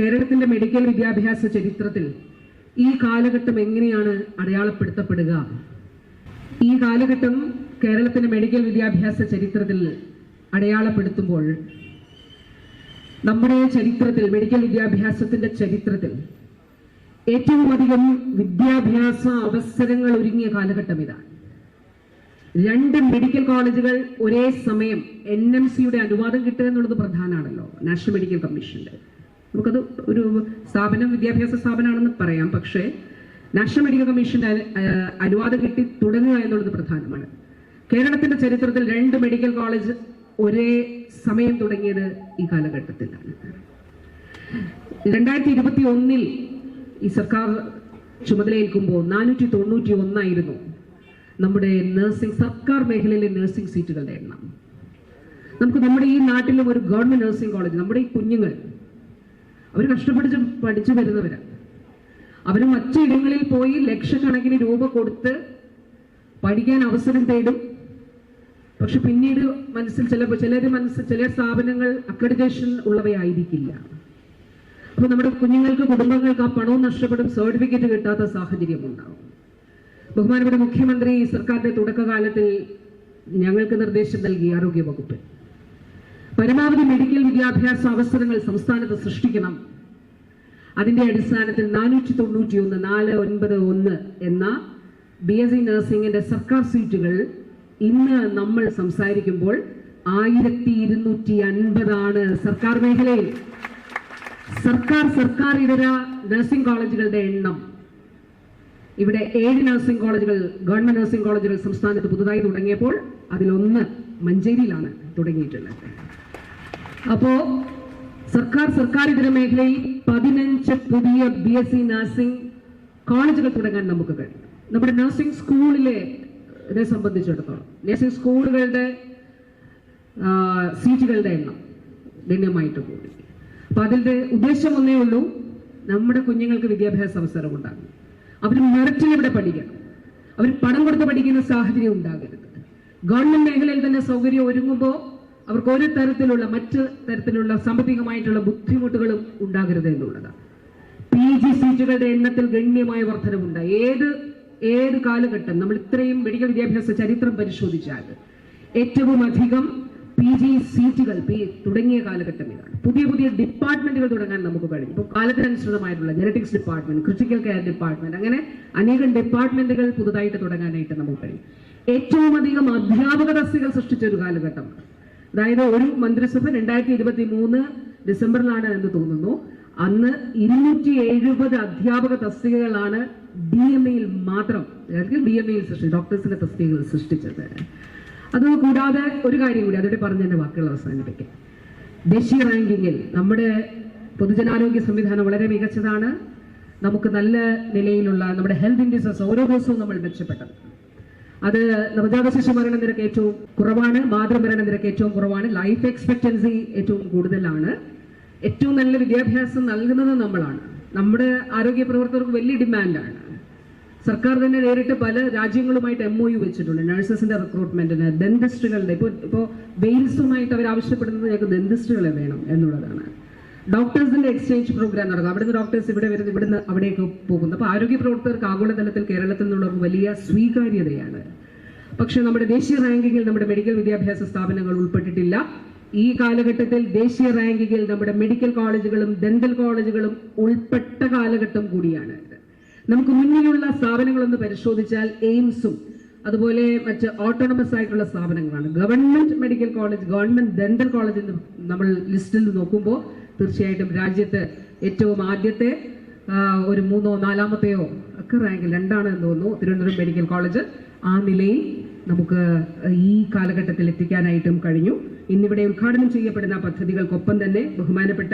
കേരളത്തിന്റെ മെഡിക്കൽ വിദ്യാഭ്യാസ ചരിത്രത്തിൽ ഈ കാലഘട്ടം എങ്ങനെയാണ് അടയാളപ്പെടുത്തപ്പെടുക? ഈ കാലഘട്ടം കേരളത്തിന്റെ മെഡിക്കൽ വിദ്യാഭ്യാസ ചരിത്രത്തിൽ അടയാളപ്പെടുത്തുമ്പോൾ നമ്മുടെ ചരിത്രത്തിൽ മെഡിക്കൽ വിദ്യാഭ്യാസത്തിന്റെ ചരിത്രത്തിൽ ഏറ്റവും അധികം വിദ്യാഭ്യാസ അവസരങ്ങൾ ഒരുങ്ങിയ കാലഘട്ടം ഇതാണ് രണ്ട് മെഡിക്കൽ കോളേജുകൾ ഒരേ സമയം എൻ എം സിയുടെ അനുവാദം കിട്ടുക എന്നുള്ളത് പ്രധാനമാണല്ലോ നാഷണൽ മെഡിക്കൽ കമ്മീഷന്റെ നമുക്കത് ഒരു സ്ഥാപനം വിദ്യാഭ്യാസ സ്ഥാപനമാണെന്ന് പറയാം. പക്ഷേ നാഷണൽ മെഡിക്കൽ കമ്മീഷന്റെ അനുവാദം കിട്ടി തുടങ്ങുക എന്നുള്ളത് പ്രധാനമാണ്. കേരളത്തിന്റെ ചരിത്രത്തിൽ രണ്ട് മെഡിക്കൽ കോളേജ് ഒരേ സമയം തുടങ്ങിയത് ഈ കാലഘട്ടത്തിലാണ്. രണ്ടായിരത്തി ഇരുപത്തി ഒന്നിൽ ഈ സർക്കാർ ചുമതലയേൽക്കുമ്പോൾ നാനൂറ്റി തൊണ്ണൂറ്റി ഒന്നായിരുന്നു നമ്മുടെ നഴ്സിംഗ് സർക്കാർ മേഖലയിലെ നഴ്സിംഗ് സീറ്റുകളുടെ എണ്ണം. നമുക്ക് നമ്മുടെ ഈ നാട്ടിലും ഒരു ഗവൺമെന്റ് നഴ്സിംഗ് കോളേജ് നമ്മുടെ ഈ കുഞ്ഞുങ്ങൾ അവർ കഷ്ടപ്പെട്ട് പഠിച്ചു വരുന്നവരാണ് അവർ മറ്റിടങ്ങളിൽ പോയി ലക്ഷക്കണക്കിന് രൂപ കൊടുത്ത് പഠിക്കാൻ അവസരം തേടും. പക്ഷെ പിന്നീട് മനസ്സിൽ ചില ചിലർ മനസ്സ് ചില സ്ഥാപനങ്ങൾ അക്രഡിറ്റേഷൻ ഉള്ളവയായിരിക്കില്ല. അപ്പോൾ നമ്മുടെ കുഞ്ഞുങ്ങൾക്ക് കുടുംബങ്ങൾക്ക് ആ പണവും നഷ്ടപ്പെടും സർട്ടിഫിക്കറ്റ് കിട്ടാത്ത സാഹചര്യം ഉണ്ടാവും. ബഹുമാനപ്പെട്ട മുഖ്യമന്ത്രി സർക്കാരിന്റെ തുടക്കകാലത്തിൽ ഞങ്ങൾക്ക് നിർദ്ദേശം നൽകി ആരോഗ്യ വകുപ്പ് പരമാവധി മെഡിക്കൽ വിദ്യാഭ്യാസ അവസരങ്ങൾ സംസ്ഥാനത്ത് സൃഷ്ടിക്കണം. അതിന്റെ അടിസ്ഥാനത്തിൽ നാനൂറ്റി തൊണ്ണൂറ്റി ഒന്ന് നാല് ഒൻപത് ഒന്ന് എന്ന ബി എസ് സി നഴ്സിംഗിന്റെ സർക്കാർ സീറ്റുകൾ ഇന്ന് നമ്മൾ സംസാരിക്കുമ്പോൾ ആയിരത്തി ഇരുന്നൂറ്റി അൻപതാണ് സർക്കാർ മേഖലയിൽ. സർക്കാർ സർക്കാർ ഇതര നഴ്സിംഗ് കോളേജുകളുടെ എണ്ണം. ഇവിടെ ഏഴ് നഴ്സിംഗ് കോളേജുകൾ ഗവൺമെന്റ് നഴ്സിംഗ് കോളേജുകൾ സംസ്ഥാനത്ത് പുതുതായി തുടങ്ങിയപ്പോൾ അതിലൊന്ന് മഞ്ചേരിയിലാണ് തുടങ്ങിയിട്ടുള്ളത്. അപ്പോ സർക്കാർ സർക്കാർ ഇതര മേഖലയിൽ പതിനഞ്ച് പുതിയ ബി എസ് സി നഴ്സിംഗ് കോളേജുകൾ തുടങ്ങാൻ നമുക്ക് കഴിയും. നമ്മുടെ നഴ്സിംഗ് സ്കൂളിലെ ഇതിനെ സംബന്ധിച്ചിടത്തോളം. നഴ്സിംഗ് സ്കൂളുകളുടെ സീറ്റുകളുടെ എണ്ണം ഗണ്യമായിട്ട് കൂടി. അപ്പൊ അതിന്റെ ഉദ്ദേശം ഒന്നേ ഉള്ളൂ നമ്മുടെ കുഞ്ഞുങ്ങൾക്ക് വിദ്യാഭ്യാസ അവസരം ഉണ്ടാകും. അവർ മെറിറ്റിൽ ഇവിടെ പഠിക്കണം. അവർ പണം കൊടുത്ത് പഠിക്കുന്ന സാഹചര്യം ഉണ്ടാകരുത്. ഗവൺമെന്റ് മേഖലയിൽ തന്നെ സൗകര്യം ഒരുങ്ങുമ്പോൾ അവർക്ക് ഒരു തരത്തിലുള്ള മറ്റ് തരത്തിലുള്ള സാമ്പത്തികമായിട്ടുള്ള ബുദ്ധിമുട്ടുകളും ഉണ്ടാകരുത് എന്നുള്ളതാണ്. പി ജി സീറ്റുകളുടെ എണ്ണത്തിൽ ഗണ്യമായ വർധനവുണ്ട് ഏത് ഏത് കാലഘട്ടം നമ്മൾ ഇത്രയും മെഡിക്കൽ വിദ്യാഭ്യാസ ചരിത്രം പരിശോധിച്ചാൽ ഏറ്റവും അധികം പി ജി സീറ്റുകൾ തുടങ്ങിയ കാലഘട്ടം ഇതാണ്. പുതിയ പുതിയ ഡിപ്പാർട്ട്മെന്റുകൾ തുടങ്ങാൻ നമുക്ക് കഴിയും. ഇപ്പോൾ കാലത്തിനനുസൃതമായിട്ടുള്ള genetics department critical care department അങ്ങനെ അനേകം ഡിപ്പാർട്ട്മെന്റുകൾ പുതുതായിട്ട് തുടങ്ങാനായിട്ട് നമുക്ക് കഴിയും. ഏറ്റവും അധികം അധ്യാപക തസ്തികൾ സൃഷ്ടിച്ച ഒരു കാലഘട്ടമാണ്. അതായത് ഒരു മന്ത്രിസഭ രണ്ടായിരത്തി ഇരുപത്തി മൂന്ന് ഡിസംബറിലാണ് എന്ന് തോന്നുന്നു. അന്ന് ഇരുന്നൂറ്റി എഴുപത് അധ്യാപക തസ്തികകളാണ് ഡി എം എയിൽ മാത്രം അല്ലെങ്കിൽ ഡി എം എയിൽ സൃഷ്ടി ഡോക്ടേഴ്സിന്റെ തസ്തികകൾ സൃഷ്ടിച്ചത്. അത് കൂടാതെ ഒരു കാര്യം കൂടി അതോടെ പറഞ്ഞ എന്റെ വാക്കുകൾ അവസാനിപ്പിക്കാം. ദേശീയ റാങ്കിങ്ങിൽ നമ്മുടെ പൊതുജനാരോഗ്യ സംവിധാനം വളരെ മികച്ചതാണ്. നമുക്ക് നല്ല നിലയിലുള്ള നമ്മുടെ ഹെൽത്ത് ഇൻഡിസസ് ഓരോ ദിവസവും നമ്മൾ മെച്ചപ്പെട്ടത് അത് നവജാത ശിശു മരണ നിരക്ക് ഏറ്റവും കുറവാണ് മാതൃമരണ നിരക്ക് ഏറ്റവും കുറവാണ് ലൈഫ് എക്സ്പെക്ടൻസി ഏറ്റവും കൂടുതലാണ്. ഏറ്റവും നല്ല വിദ്യാഭ്യാസം നൽകുന്നത് നമ്മളാണ്. നമ്മുടെ ആരോഗ്യ പ്രവർത്തകർക്ക് വലിയ ഡിമാൻഡാണ് സർക്കാർ തന്നെ നേരിട്ട് പല രാജ്യങ്ങളുമായിട്ട് എം ഒ യു വെച്ചിട്ടുണ്ട്. നഴ്സസിന്റെ റിക്രൂട്ട്മെന്റിന് ഡെന്റിസ്റ്റുകളുടെ ഇപ്പോൾ ഇപ്പോൾ വെയിൽസുമായിട്ട് അവർ ആവശ്യപ്പെടുന്നത് ഞങ്ങൾക്ക് ഡെന്റിസ്റ്റുകളെ വേണം എന്നുള്ളതാണ്. ഡോക്ടേഴ്സിന്റെ എക്സ്ചേഞ്ച് പ്രോഗ്രാം നടക്കും അവിടുന്ന് ഡോക്ടേഴ്സ് ഇവിടെ വരുന്നു ഇവിടുന്ന് അവിടേക്ക് പോകുന്നു. അപ്പോൾ ആരോഗ്യ പ്രവർത്തകർക്ക് ആഗോളതലത്തിൽ കേരളത്തിൽ നിന്നുള്ളവർക്ക് വലിയ സ്വീകാര്യതയാണ്. പക്ഷെ നമ്മുടെ ദേശീയ റാങ്കിങ്ങിൽ നമ്മുടെ മെഡിക്കൽ വിദ്യാഭ്യാസ സ്ഥാപനങ്ങൾ ഉൾപ്പെട്ടിട്ടില്ല. ഈ കാലഘട്ടത്തിൽ ദേശീയ റാങ്കിങ്ങിൽ നമ്മുടെ മെഡിക്കൽ കോളേജുകളും ഡെന്റൽ കോളേജുകളും ഉൾപ്പെട്ട കാലഘട്ടം കൂടിയാണ് നമുക്ക് മുന്നിലുള്ള സ്ഥാപനങ്ങളൊന്ന് പരിശോധിച്ചാൽ എയിംസും അതുപോലെ മറ്റ് ഓട്ടോണമസ് ആയിട്ടുള്ള സ്ഥാപനങ്ങളാണ്. Government medical college government dental college നമ്മൾ ലിസ്റ്റിൽ നോക്കുമ്പോൾ തീർച്ചയായിട്ടും രാജ്യത്ത് ഏറ്റവും ആദ്യത്തെ ഒരു മൂന്നോ നാലാമത്തെയോ ഒക്കെ റാങ്കിൽ രണ്ടാണ് എന്ന് തോന്നുന്നു. തിരുവനന്തപുരം മെഡിക്കൽ കോളേജ് ആ നിലയിൽ നമുക്ക് ഈ കാലഘട്ടത്തിൽ എത്തിക്കാനായിട്ടും കഴിഞ്ഞു. ഇന്നിവിടെ ഉദ്ഘാടനം ചെയ്യപ്പെടുന്ന പദ്ധതികൾക്കൊപ്പം തന്നെ ബഹുമാനപ്പെട്ട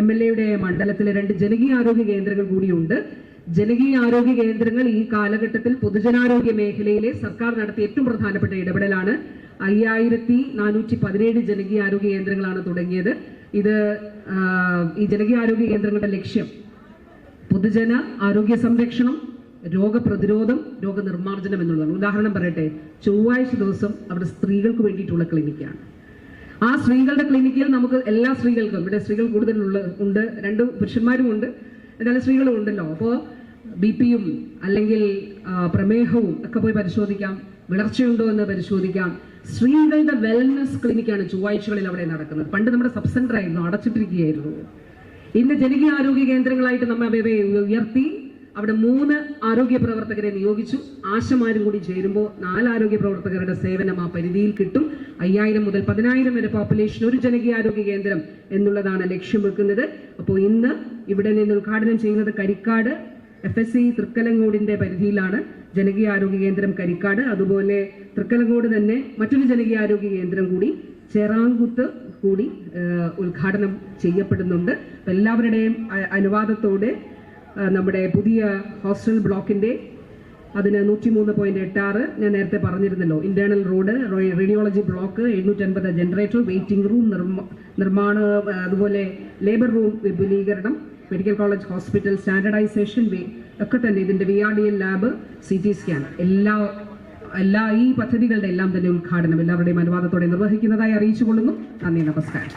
എം എൽ എയുടെ മണ്ഡലത്തിലെ രണ്ട് ജനകീയ ആരോഗ്യ കേന്ദ്രങ്ങൾ കൂടിയുണ്ട്. ജനകീയ ആരോഗ്യ കേന്ദ്രങ്ങൾ ഈ കാലഘട്ടത്തിൽ പൊതുജനാരോഗ്യ മേഖലയിലെ സർക്കാർ നടത്തിയ ഏറ്റവും പ്രധാനപ്പെട്ട ഇടപെടലാണ്. അയ്യായിരത്തി നാനൂറ്റി പതിനേഴ് ജനകീയ ആരോഗ്യ കേന്ദ്രങ്ങളാണ് തുടങ്ങിയത്. ഇത് ഈ ജനകീയ ആരോഗ്യ കേന്ദ്രങ്ങളുടെ ലക്ഷ്യം. പൊതുജന ആരോഗ്യ സംരക്ഷണം രോഗപ്രതിരോധം രോഗനിർമ്മാർജനം എന്നുള്ളതാണ്. ഉദാഹരണം പറയട്ടെ ചൊവ്വാഴ്ച ദിവസം അവിടെ സ്ത്രീകൾക്ക് വേണ്ടിയിട്ടുള്ള ക്ലിനിക്കാണ്. ആ സ്ത്രീകളുടെ ക്ലിനിക്കിൽ നമുക്ക് എല്ലാ സ്ത്രീകൾക്കും ഇവിടെ സ്ത്രീകൾ കൂടുതലുള്ള ഉണ്ട് രണ്ട് പുരുഷന്മാരും ഉണ്ട് എന്നാലും സ്ത്രീകളും ഉണ്ടല്ലോ. അപ്പോൾ ബി പിയും അല്ലെങ്കിൽ പ്രമേഹവും ഒക്കെ പോയി പരിശോധിക്കാം. വിളർച്ചയുണ്ടോ എന്ന് പരിശോധിക്കാം. സ്ത്രീകളുടെ വെൽനസ് ക്ലിനിക്കാണ് ചൊവ്വാഴ്ചകളിൽ അവിടെ നടക്കുന്നത്. പണ്ട് നമ്മുടെ സബ് സെന്റർ ആയിരുന്നു അടച്ചിട്ടിരിക്കുകയായിരുന്നു. ഇന്ന് ജനകീയ ആരോഗ്യ കേന്ദ്രങ്ങളായിട്ട് നമ്മൾ അവയെ ഉയർത്തി അവിടെ മൂന്ന് ആരോഗ്യ പ്രവർത്തകരെ നിയോഗിച്ചു. ആശമാരും കൂടി ചേരുമ്പോൾ നാല് ആരോഗ്യ പ്രവർത്തകരുടെ സേവനം ആ പരിധിയിൽ കിട്ടും. അയ്യായിരം മുതൽ പതിനായിരം വരെ പോപ്പുലേഷൻ ഒരു ജനകീയ ആരോഗ്യ കേന്ദ്രം എന്നുള്ളതാണ് ലക്ഷ്യം വെക്കുന്നത്. അപ്പോൾ ഇന്ന് ഇവിടെ നിന്ന് ഉദ്ഘാടനം ചെയ്യുന്നത് കരിക്കാട് എഫ് എസ് സി തൃക്കലങ്ങോടിന്റെ പരിധിയിലാണ്. ജനകീയ ആരോഗ്യ കേന്ദ്രം കരിക്കാട് അതുപോലെ തൃക്കലങ്ങോട് തന്നെ മറ്റൊരു ജനകീയ ആരോഗ്യ കേന്ദ്രം കൂടി ചേറാങ്കുത്ത് കൂടി ഉദ്ഘാടനം ചെയ്യപ്പെടുന്നുണ്ട്. എല്ലാവരുടെയും അനുവാദത്തോടെ നമ്മുടെ പുതിയ ഹോസ്റ്റൽ ബ്ലോക്കിന്റെ അതിന് നൂറ്റി മൂന്ന് പോയിന്റ് എട്ട് ആറ് ഞാൻ നേരത്തെ പറഞ്ഞിരുന്നല്ലോ. ഇന്റേണൽ റോഡ് റേഡിയോളജി ബ്ലോക്ക് എഴുന്നൂറ്റൻപത് ജനറേറ്റർ വെയിറ്റിംഗ് റൂം നിർമ്മാണ അതുപോലെ ലേബർ റൂം വിപുലീകരണം മെഡിക്കൽ കോളേജ് ഹോസ്പിറ്റൽ സ്റ്റാൻഡർഡൈസേഷൻ ഒക്കെ തന്നെ ഇതിന്റെ V R D L lab C T scan എല്ലാ എല്ലാ ഈ പദ്ധതികളുടെ എല്ലാം തന്നെ ഉദ്ഘാടനം എല്ലാവരുടെയും അനുവാദത്തോടെ നിർവഹിക്കുന്നതായി അറിയിച്ചുകൊള്ളുന്നു. നന്ദി നമസ്കാരം.